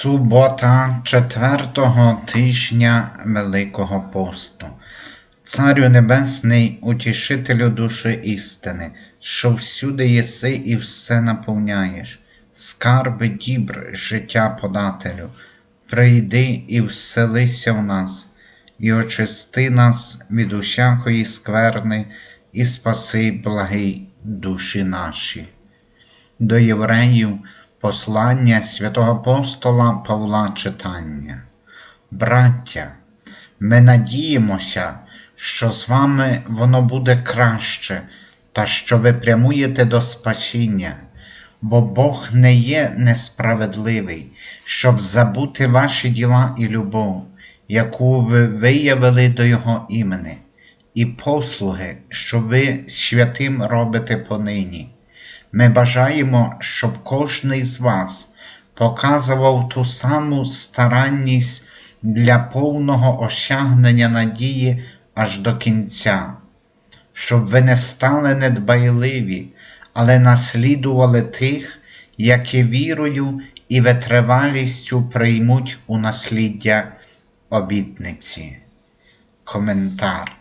Субота четвертого тижня Великого посту. Царю Небесний, утішителю душі істини, що всюди єси і все наповняєш, скарби дібр, життя подателю, прийди і вселися в нас, і очисти нас від усякої скверни, і спаси благий душі наші. До євреїв послання святого апостола Павла читання. Браття, ми надіємося, що з вами воно буде краще, та що ви прямуєте до спасіння, бо Бог не є несправедливий, щоб забути ваші діла і любов, яку ви виявили до Його імені, і послуги, що ви святим робите понині. Ми бажаємо, щоб кожний з вас показував ту саму старанність для повного осягнення надії аж до кінця, щоб ви не стали недбайливі, але наслідували тих, які вірою і витривалістю приймуть у насліддя обітниці. Коментар.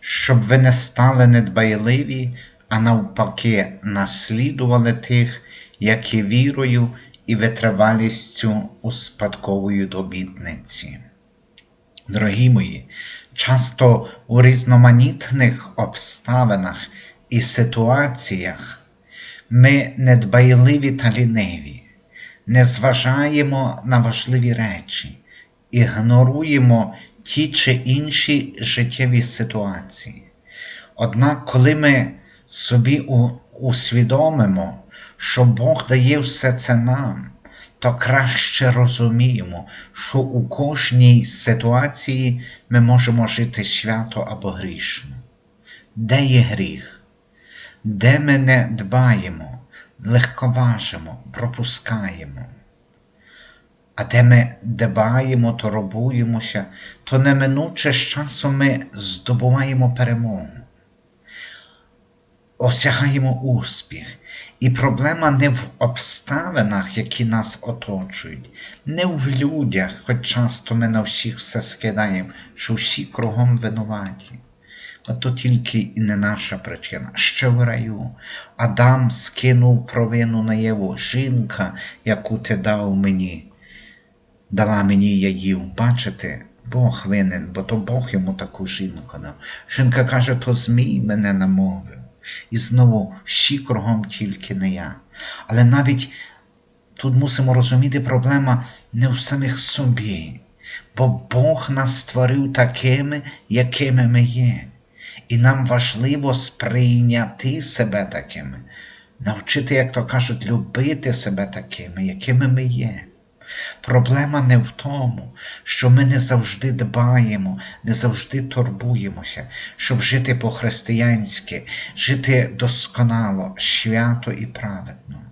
Щоб ви не стали недбайливі, а навпаки, наслідували тих, які вірою і витривалістю успадковують обітниці. Дорогі мої, часто у різноманітних обставинах і ситуаціях ми недбайливі та ліниві, не зважаємо на важливі речі, ігноруємо ті чи інші життєві ситуації. Однак, коли ми собі усвідомимо, що Бог дає все це нам, то краще розуміємо, що у кожній ситуації ми можемо жити свято або грішно. Де є гріх? Де ми не дбаємо, легковажимо, пропускаємо? А де ми дбаємо, то робуємося, то неминуче з часом ми здобуваємо перемогу осягаємо успіх. І проблема не в обставинах, які нас оточують, не в людях, хоч часто ми на всіх все скидаємо, що всі кругом винуваті. А то тільки і не наша причина. Ще в раю Адам скинув провину на Єву, жінка, яку ти дав мені, дала мені я їв. Бачите, Бог винен, бо то Бог йому таку жінку дав. Жінка каже, то Змій мене намовив. І знову всі кругом тільки не я. Але навіть тут мусимо розуміти, проблема не в самих собі, бо Бог нас створив такими, якими ми є. І нам важливо сприйняти себе такими, навчити, як то кажуть, любити себе такими, якими ми є. Проблема не в тому, що ми не завжди дбаємо, не завжди турбуємося, щоб жити по-християнськи, жити досконало, свято і праведно.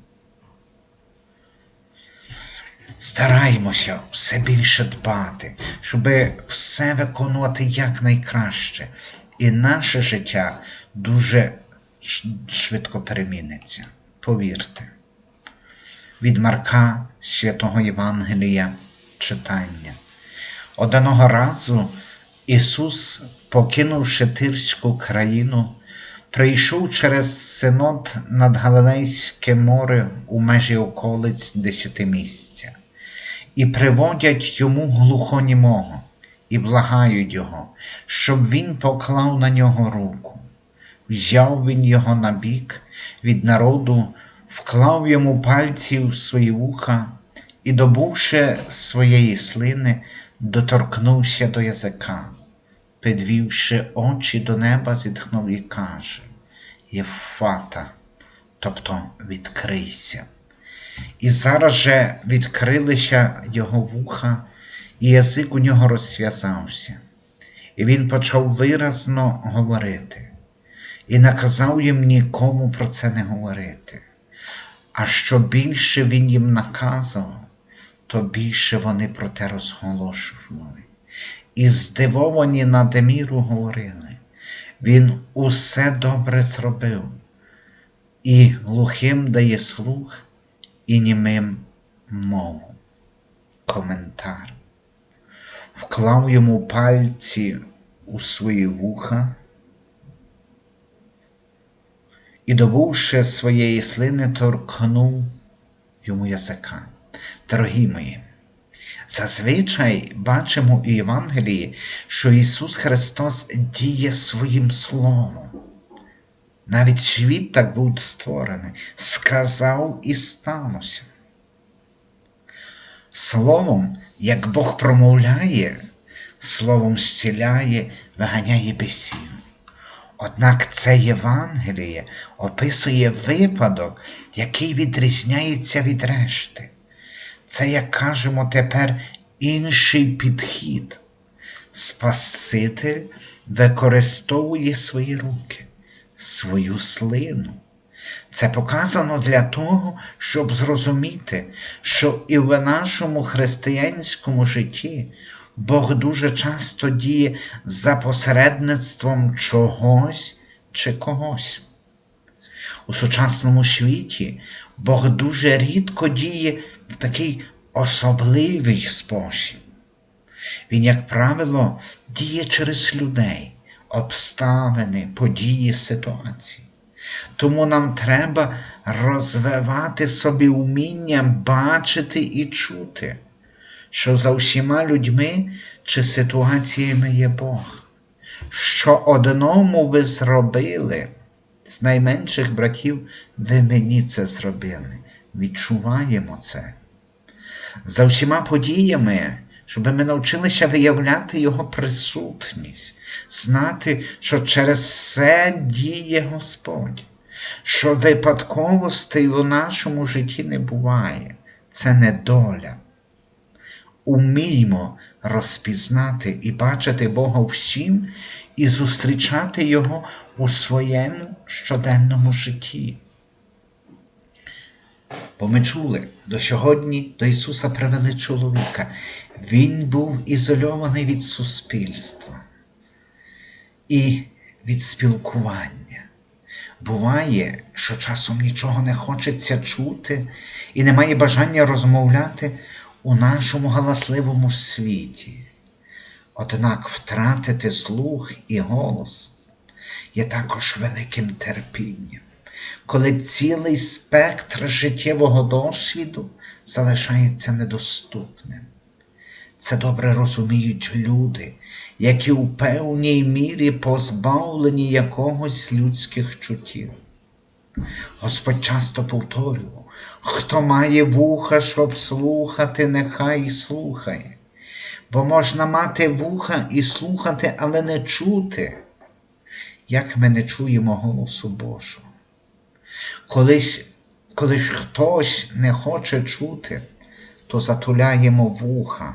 Стараємося все більше дбати, щоб все виконувати якнайкраще. І наше життя дуже швидко переміниться. Повірте від Марка Святого Євангелія читання. Одного разу Ісус, покинувши Тирську країну, прийшов через синод над Галилейське море у межі околиць десятимісця, і приводять йому глухонімого і благають його, щоб він поклав на нього руку. Взяв він його на бік від народу вклав йому пальці в свої вуха і, добувши своєї слини, доторкнувся до язика, підвівши очі до неба, зітхнув і каже Єфата, тобто відкрийся. І зараз же відкрилися його вуха, і язик у нього розв'язався, і він почав виразно говорити, і наказав їм нікому про це не говорити. А що більше він їм наказував, то більше вони про те розголошували. І здивовані Надеміру говорили, він усе добре зробив, і глухим дає слух, і німим мову. Коментар. Вклав йому пальці у свої вуха, і, добувши своєї слини, торкнув йому язика. Дорогі мої, зазвичай бачимо у Євангелії, що Ісус Христос діє своїм Словом. Навіть світ так був створений, сказав і сталося. Словом, як Бог промовляє, словом зціляє, виганяє бісів. Однак це Євангеліє описує випадок, який відрізняється від решти. Це, як кажемо тепер, інший підхід. Спаситель використовує свої руки, свою слину. Це показано для того, щоб зрозуміти, що і в нашому християнському житті Бог дуже часто діє за посередництвом чогось чи когось. У сучасному світі Бог дуже рідко діє в такий особливий спосіб. Він, як правило, діє через людей, обставини, події, ситуації. Тому нам треба розвивати собі вміння бачити і чути, що за всіма людьми чи ситуаціями є Бог. Що одному ви зробили, з найменших братів, ви мені це зробили. Відчуваємо це. За всіма подіями, щоб ми навчилися виявляти Його присутність, знати, що через все діє Господь, що випадковостей у нашому житті не буває, це не доля. Уміймо розпізнати і бачити Бога всім і зустрічати Його у своєму щоденному житті. Бо ми чули, до сьогодні до Ісуса привели чоловіка. Він був ізольований від суспільства і від спілкування. Буває, що часом нічого не хочеться чути і немає бажання розмовляти у нашому галасливому світі. Однак втратити слух і голос є також великим терпінням, коли цілий спектр життєвого досвіду залишається недоступним. Це добре розуміють люди, які у певній мірі позбавлені якогось людських чуттів. Господь часто повторював, хто має вуха, щоб слухати, нехай слухає. Бо можна мати вуха і слухати, але не чути, як ми не чуємо голосу Божого. Колись, коли ж хтось не хоче чути, то затуляємо вуха,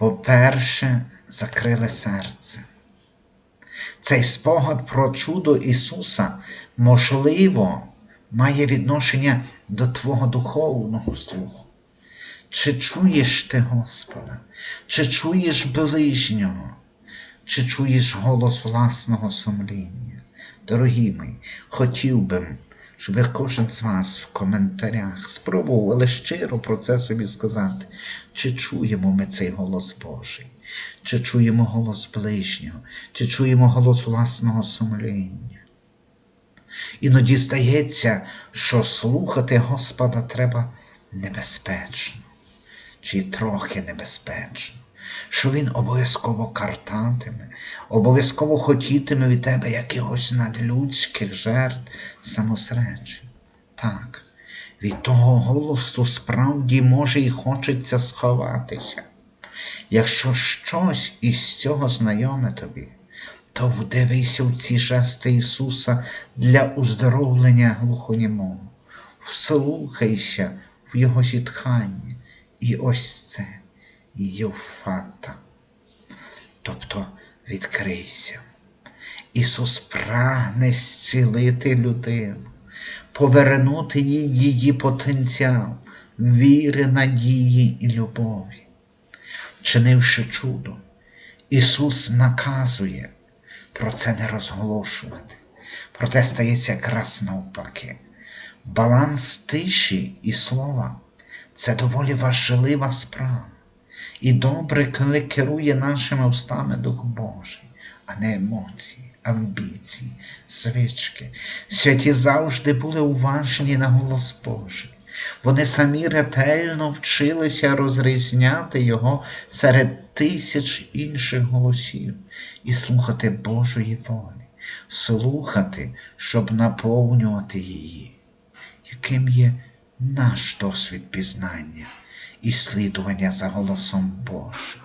бо перше закрили серце. Цей спогад про чудо Ісуса, можливо, має відношення до Твого духовного слуху. Чи чуєш ти Господа, чи чуєш ближнього, чи чуєш голос власного сумління? Дорогі мої, хотів би, щоб кожен з вас в коментарях спробував, щиро про це собі сказати, чи чуємо ми цей голос Божий, чи чуємо голос ближнього, чи чуємо голос власного сумління. Іноді здається, що слухати Господа треба небезпечно, чи трохи небезпечно, що Він обов'язково картатиме, обов'язково хотітиме від тебе якихось надлюдських жертв самосречень. Так, від того голосу справді може і хочеться сховатися. Якщо щось із цього знайоме тобі, то вдивися в ці жести Ісуса для уздоровлення глухонімого, вслухайся в Його зітхання. І ось це Євфата. Тобто відкрийся. Ісус прагне зцілити людину, повернути їй її потенціал, віри, надії і любові. Вчинивши чудо, Ісус наказує про це не розголошувати. Проте стається якраз навпаки. Баланс тиші і слова це доволі важлива справа. І добре, коли керує нашими устами Дух Божий, а не емоції, амбіції, свички. Святі завжди були уважні на голос Божий. Вони самі ретельно вчилися розрізняти його серед тисяч інших голосів і слухати Божої волі, слухати, щоб наповнювати її. Яким є наш досвід пізнання і слідування за голосом Божим?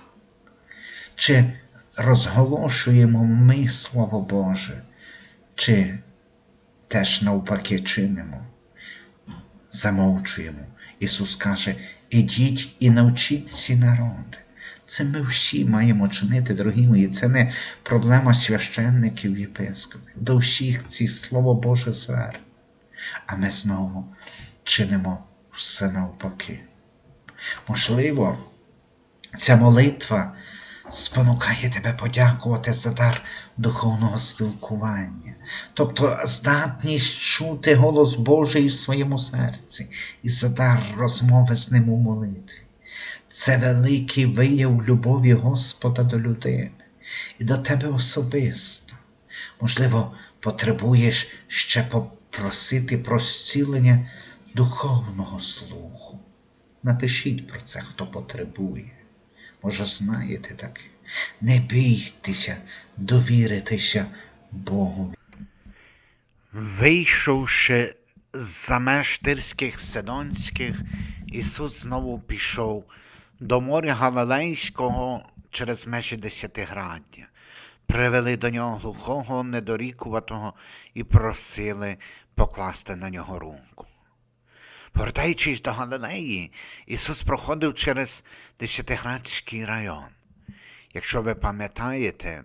Чи розголошуємо ми Слово Боже, чи теж навпаки чинимо? Замовчуємо. Ісус каже, ідіть і навчіть ці народи. Це ми всі маємо чинити, дорогі мої. Це не проблема священників єпископів. До всіх ці Слово Боже зверне. А ми знову чинимо все навпаки. Можливо, ця молитва спонукає тебе подякувати за дар духовного спілкування, тобто здатність чути голос Божий в своєму серці і за дар розмови з ним у молитві. Це великий вияв любові Господа до людини і до тебе особисто. Можливо, потребуєш ще попросити про зцілення духовного слуху. Напишіть про це, хто потребує. Може, знаєте таке. Не бійтеся довіритися Богу. Вийшовши за меж Тирських Сидонських, Ісус знову пішов до моря Галилейського через межі Десятиграддя. Привели до нього глухого, недорікуватого і просили покласти на нього руку. Повертаючись до Галилеї, Ісус проходив через Десятиградський район. Якщо ви пам'ятаєте,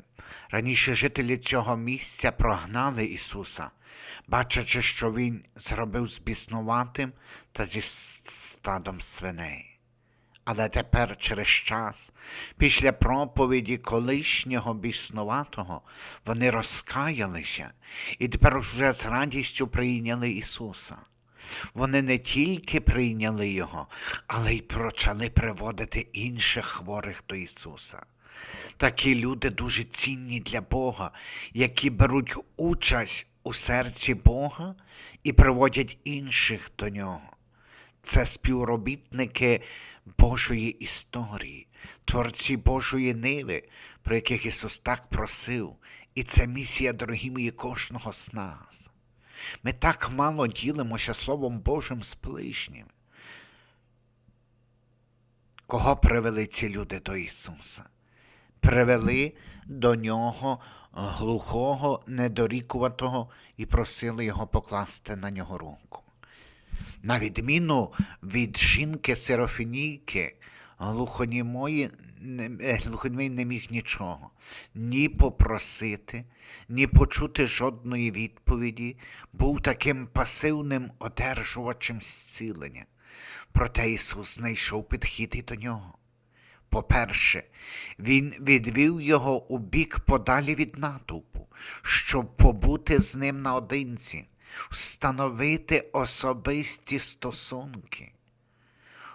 раніше жителі цього місця прогнали Ісуса, бачачи, що Він зробив з біснуватим та зі стадом свиней. Але тепер через час, після проповіді колишнього біснуватого, вони розкаялися і тепер вже з радістю прийняли Ісуса. Вони не тільки прийняли Його, але й почали приводити інших хворих до Ісуса. Такі люди дуже цінні для Бога, які беруть участь у серці Бога і приводять інших до нього. Це співробітники Божої історії, творці Божої ниви, про яких Ісус так просив, і це місія, дорогі мої, кожного з нас. Ми так мало ділимося Словом Божим з ближнім. Кого привели ці люди до Ісуса? Привели до нього глухого, недорікуватого і просили його покласти на нього руку. На відміну від жінки Серафінійки, глухонімої е, глухонімий не міг нічого ні попросити, ні почути жодної відповіді, був таким пасивним одержувачем зцілення. Проте Ісус знайшов підхід і до нього. По-перше, Він відвів його у бік подалі від натовпу, щоб побути з ним наодинці, встановити особисті стосунки.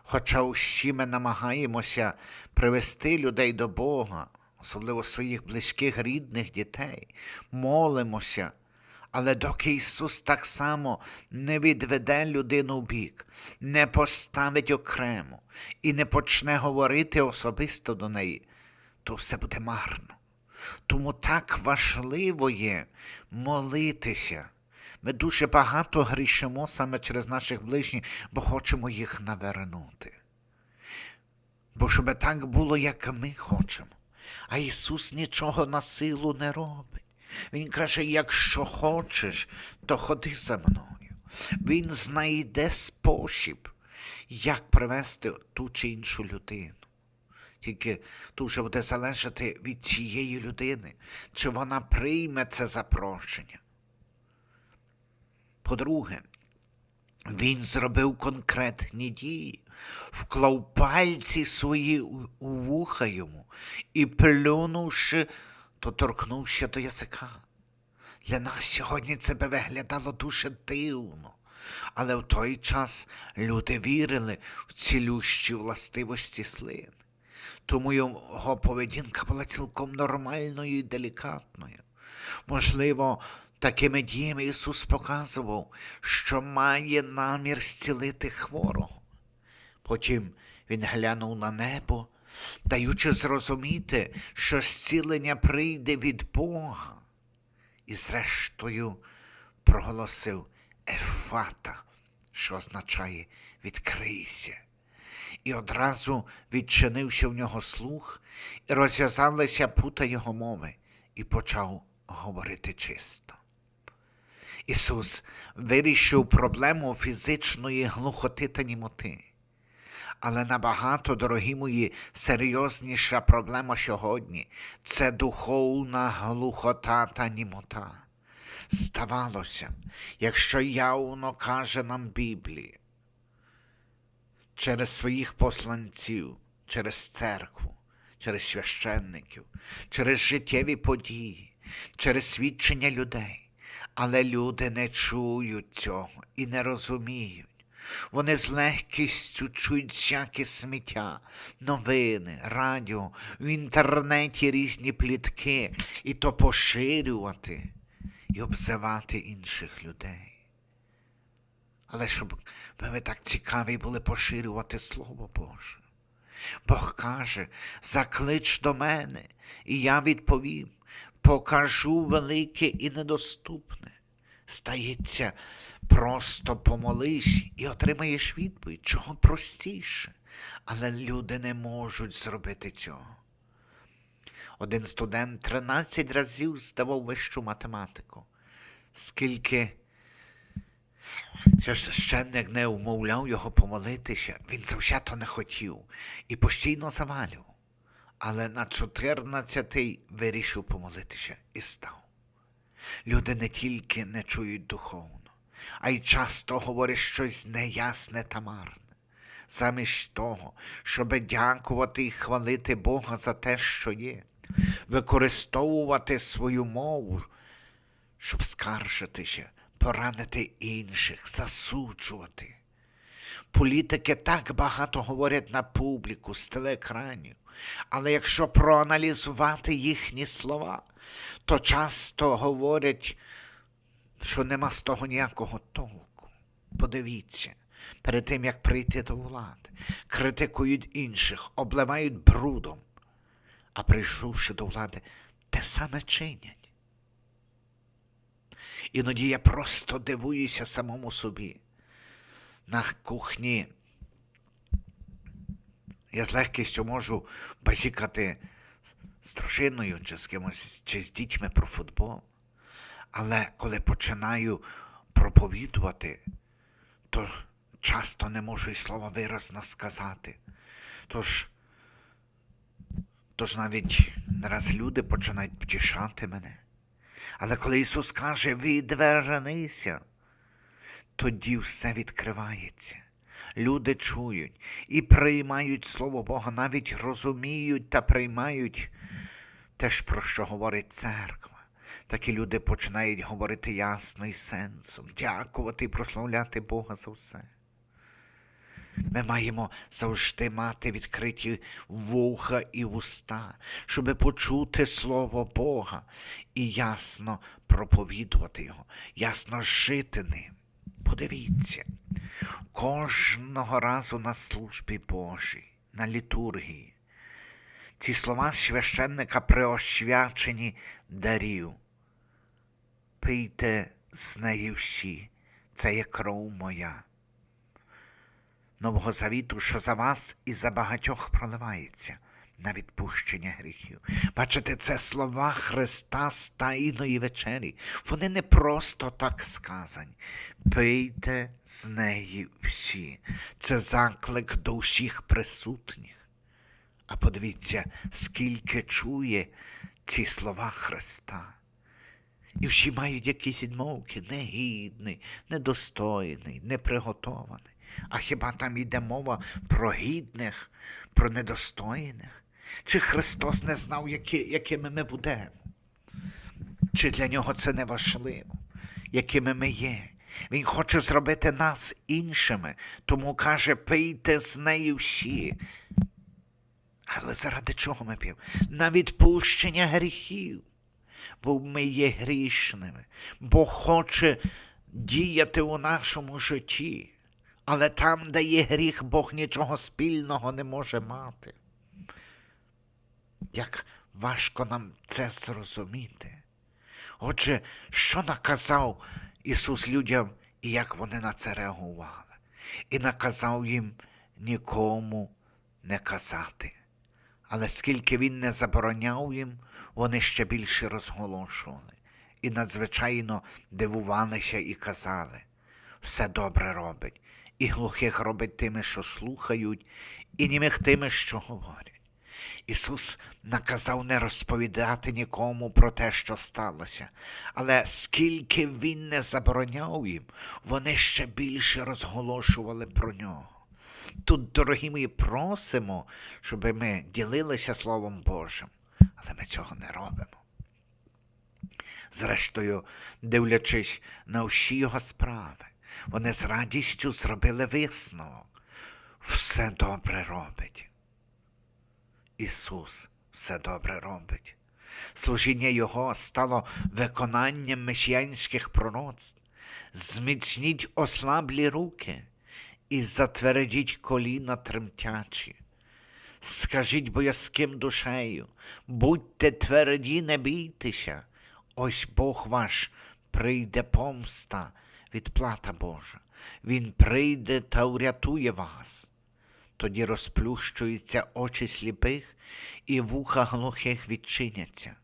Хоча усі ми намагаємося привести людей до Бога, особливо своїх близьких рідних дітей, молимося, але доки Ісус так само не відведе людину в бік, не поставить окремо і не почне говорити особисто до неї, то все буде марно. Тому так важливо є молитися. Ми дуже багато грішимо саме через наших ближніх, бо хочемо їх навернути. Бо щоб так було, як ми хочемо. А Ісус нічого на силу не робить. Він каже: якщо хочеш, то ходи за мною. Він знайде спосіб, як привести ту чи іншу людину. Тільки тут вже буде залежати від цієї людини, чи вона прийме це запрошення. По-друге, він зробив конкретні дії, вклав пальці свої у вуха йому і, плюнувши, доторкнувся до язика. Для нас сьогодні це би виглядало дуже дивно, але в той час люди вірили в цілющі властивості слин. Тому його поведінка була цілком нормальною і делікатною. Можливо, такими діями Ісус показував, що має намір зцілити хворого. Потім він глянув на небо, даючи зрозуміти, що зцілення прийде від Бога. І зрештою проголосив Ефата, що означає відкрийся. І одразу відчинився в нього слух, і розв'язалися пута його мови, і почав говорити чисто. Ісус вирішив проблему фізичної глухоти та німоти. Але набагато, дорогі мої, серйозніша проблема сьогодні це духовна глухота та німота. Здавалося, якщо явно каже нам Біблія, через своїх посланців, через церкву, через священників, через життєві події, через свідчення людей. Але люди не чують цього і не розуміють. Вони з легкістю чують всяке сміття, новини, радіо, в інтернеті різні плітки, і то поширювати і обзивати інших людей. Але щоб ми так цікаві були поширювати Слово Боже. Бог каже, заклич до мене, і я відповім, покажу велике і недоступне. Стається, просто помолись і отримаєш відповідь, чого простіше. Але люди не можуть зробити цього. Один студент 13 разів здавав вищу математику. Скільки священник не умовляв його помолитися, він завзято не хотів і постійно завалював. Але на 14-й вирішив помолитися і став. Люди не тільки не чують духовно, а й часто говорять щось неясне та марне. Замість того, щоб дякувати і хвалити Бога за те, що є, використовувати свою мову, щоб скаржитися, поранити інших, засуджувати. Політики так багато говорять на публіку з телеекранів, але якщо проаналізувати їхні слова, то часто говорять, що нема з того ніякого толку. Подивіться, перед тим як прийти до влади, критикують інших, обливають брудом, а прийшовши до влади, те саме чинять. Іноді я просто дивуюся самому собі. На кухні я з легкістю можу базікати з дружиною чи з кимось, чи з дітьми про футбол. Але коли починаю проповідувати, то часто не можу і слова виразно сказати. Тож, тож навіть не раз люди починають втішати мене. Але коли Ісус каже, відвернися, тоді все відкривається. Люди чують і приймають Слово Бога, навіть розуміють та приймають те ж, про що говорить церква. Такі люди починають говорити ясно і сенсом, дякувати і прославляти Бога за все. Ми маємо завжди мати відкриті вуха і вуста, щоби почути Слово Бога і ясно проповідувати Його, ясно жити ним. Подивіться, кожного разу на службі Божій, на літургії. Ці слова священника приосвячені дарів. Пийте з неї всі, це є кров моя. Нового завіту, що за вас і за багатьох проливається на відпущення гріхів. Бачите, це слова Христа з Тайної вечері. Вони не просто так сказані. Пийте з неї всі. Це заклик до всіх присутніх. А подивіться, скільки чує ці слова Христа. І всі мають якісь відмовки, негідний, недостойний, неприготований. А хіба там йде мова про гідних, про недостойних? Чи Христос не знав, які, якими ми будемо? Чи для нього це не важливо, якими ми є? Він хоче зробити нас іншими, тому каже, пийте з неї всі. Але заради чого ми п'ємо? На відпущення гріхів. Бо ми є грішними. Бог хоче діяти у нашому житті. Але там, де є гріх, Бог нічого спільного не може мати. Як важко нам це зрозуміти. Отже, що наказав Ісус людям і як вони на це реагували? І наказав їм нікому не казати. Але скільки він не забороняв їм, вони ще більше розголошували і надзвичайно дивувалися і казали все добре робить, і глухих робить тими, що слухають, і німих тими, що говорять. Ісус наказав не розповідати нікому про те, що сталося, але скільки Він не забороняв їм, вони ще більше розголошували про нього. Тут, дорогі мої, просимо, щоб ми ділилися Словом Божим, але ми цього не робимо. Зрештою, дивлячись на всі його справи, вони з радістю зробили висновок. Все добре робить. Ісус все добре робить. Служіння Його стало виконанням месіянських пророцтв. Зміцніть ослаблі руки і затвердіть коліна тремтячі. Скажіть боязким душею, будьте тверді, не бійтеся, ось Бог ваш прийде помста, відплата Божа. Він прийде та урятує вас. Тоді розплющуються очі сліпих, і вуха глухих відчиняться.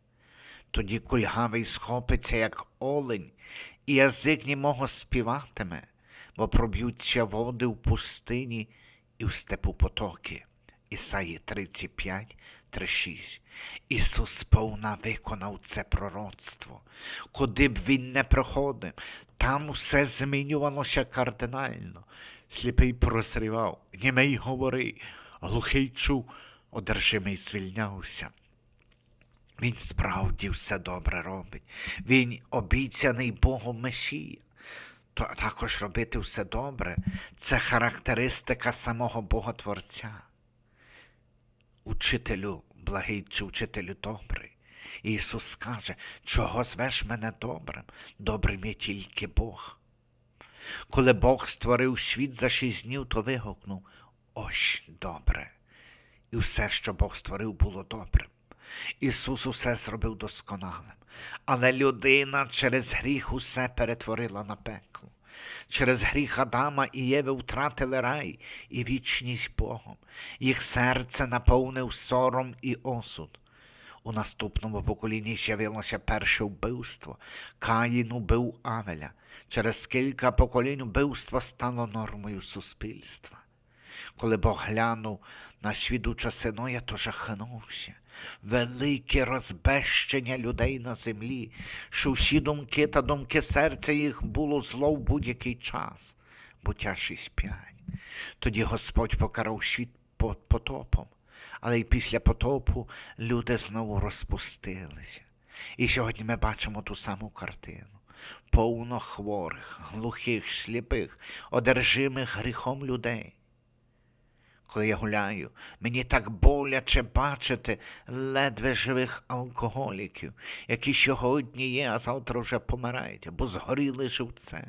Тоді кульгавий схопиться, як олень, і язик німого співатиме, бо проб'ються води в пустині і в степу потоки. Ісаї 35, 36. Ісус сповна виконав це пророцтво. Куди б він не проходив, там усе змінювалося кардинально. Сліпий прозрівав, німий говорив, глухий чув, одержимий звільнявся. Він справді все добре робить. Він обіцяний Богом Месія. То також робити все добре це характеристика самого Бога Творця. Учителю благий чи учителю добрий. Ісус скаже, чого звеш мене добрим? Добрим є тільки Бог. Коли Бог створив світ за шість днів, то вигукнув ось добре. І все, що Бог створив, було добрим. Ісус усе зробив досконалим. Але людина через гріх усе перетворила на пекло. Через гріх Адама і Єви втратили рай і вічність Богом. Їх серце наповнив сором і осуд. У наступному поколінні з'явилося перше вбивство. Каїн убив Авеля. Через кілька поколінь вбивство стало нормою суспільства. Коли Бог глянув на світ у часи Ноя, то жахнувся. Велике розбещення людей на землі, що всі думки та думки серця їх було зло в будь-який час. Буття 6.5. Тоді Господь покарав світ потопом, але й після потопу люди знову розпустилися. І сьогодні ми бачимо ту саму картину. Повно хворих, глухих, сліпих, одержимих гріхом людей. Коли я гуляю, мені так боляче бачити ледве живих алкоголіків, які сьогодні є, а завтра вже помирають, або згоріли живцем.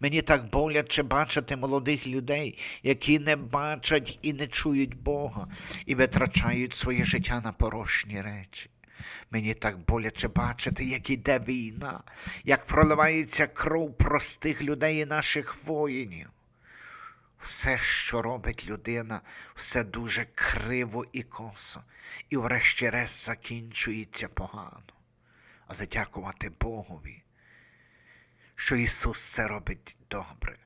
Мені так боляче бачити молодих людей, які не бачать і не чують Бога, і витрачають своє життя на порожні речі. Мені так боляче бачити, як іде війна, як проливається кров простих людей і наших воїнів. Все, що робить людина, все дуже криво і косо, і врешті-решт закінчується погано. Але дякувати Богові, що Ісус це робить добре.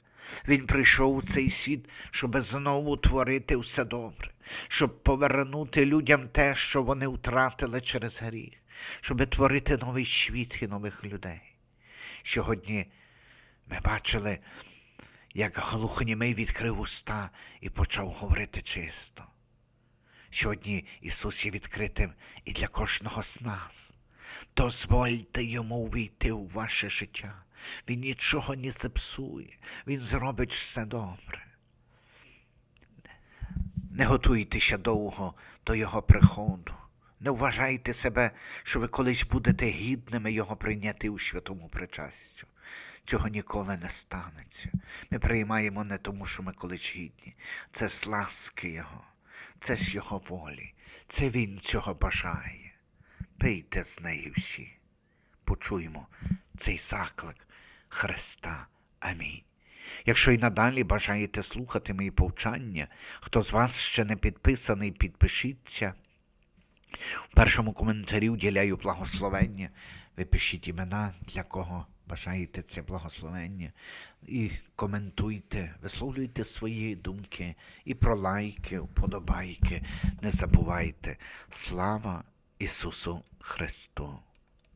Він прийшов у цей світ, щоб знову творити все добре, щоб повернути людям те, що вони втратили через гріх, щоб творити новий світ і нових людей. Сьогодні ми бачили, як глухонімий відкрив уста і почав говорити чисто. Сьогодні Ісус є відкритим і для кожного з нас. Дозвольте йому увійти у ваше життя. Він нічого не зіпсує, Він зробить все добре. Не готуйтеся довго до Його приходу. Не вважайте себе, що ви колись будете гідними Його прийняти у святому причастю. Цього ніколи не станеться. Ми приймаємо не тому, що ми колись гідні. Це з ласки Його, це з Його волі, це Він цього бажає. Пийте з нею всі. Почуємо цей заклик Христа. Амінь. Якщо й надалі бажаєте слухати мої повчання, хто з вас ще не підписаний, підпишіться. В першому коментарі уділяю благословення. Ви пишіть імена, для кого бажаєте це благословення. І коментуйте, висловлюйте свої думки і про лайки, вподобайки. Не забувайте. Слава Ісусу Христу!